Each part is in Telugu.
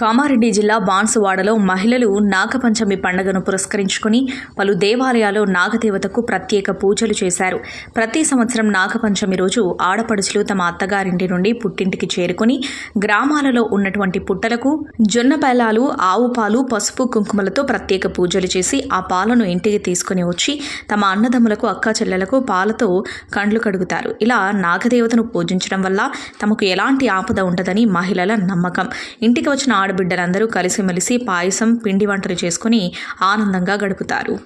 కామారెడ్డి జిల్లా బాన్సువాడలో మహిళలు నాగపంచమి పండుగను పురస్కరించుకుని పలు దేవాలయాల్లో నాగదేవతకు ప్రత్యేక పూజలు చేశారు. ప్రతి సంవత్సరం నాగపంచమి రోజు ఆడపడుచులు తమ అత్తగారింటి నుండి పుట్టింటికి చేరుకుని గ్రామాలలో ఉన్నటువంటి పుట్టలకు జొన్న బెల్లాలు ఆవు పాలు పసుపు కుంకుమలతో ప్రత్యేక పూజలు చేసి ఆ పాలను ఇంటికి తీసుకుని వచ్చి తమ అన్నదమ్ములకు అక్క చెల్లెలకు పాలతో కండ్లు కడుగుతారు. ఇలా నాగదేవతను పూజించడం వల్ల తమకు ఎలాంటి ఆపద ఉండదని మహిళల నమ్మకం. ఇంటికి వచ్చిన ఆడబిడ్డలందరూ కలిసిమెలిసి పాయసం పిండి వంటలు చేసుకుని ఆనందంగా గడుపుతారు.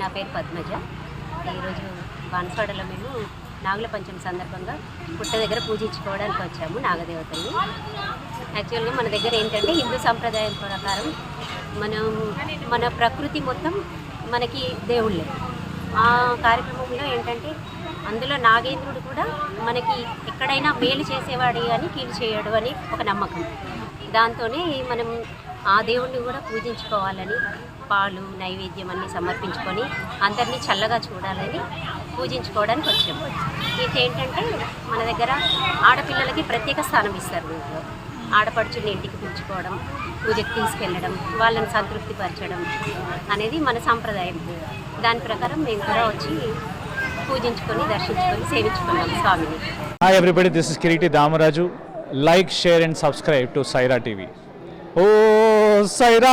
నా పేరు పద్మజ. ఈరోజు బాన్స్వాడలో మేము నాగుల పంచమి సందర్భంగా పుట్ట దగ్గర పూజించుకోవడానికి వచ్చాము నాగదేవతల్ని. యాక్చువల్గా మన దగ్గర ఏంటంటే హిందూ సాంప్రదాయం ప్రకారం మనం మన ప్రకృతి మొత్తం మనకి దేవుళ్ళే. ఆ కార్యక్రమంలో ఏంటంటే అందులో నాగేంద్రుడు కూడా మనకి ఎక్కడైనా మేలు చేసేవాడు అని కీలు చేయడు అని ఒక నమ్మకం. దాంతోనే మనం ఆ దేవుణ్ణి కూడా పూజించుకోవాలని పాలు నైవేద్యం అన్నీ సమర్పించుకొని అందరినీ చల్లగా చూడాలని పూజించుకోవడానికి వచ్చాము. ఇది ఏంటంటే మన దగ్గర ఆడపిల్లలకి ప్రత్యేక స్థానం ఇస్తారు దీంట్లో ఆడపడుచుని ఇంటికి పిలుచుకోవడం పూజకి తీసుకెళ్ళడం వాళ్ళని సంతృప్తిపరచడం అనేది మన సాంప్రదాయం. దాని ప్రకారం మేము కూడా వచ్చి పూజించుకొని దర్శించుకొని సేవించుకున్నాం స్వామిని. Hi everybody this is Kireeti Damaraju like share and subscribe to Saira TV oh Sye Raa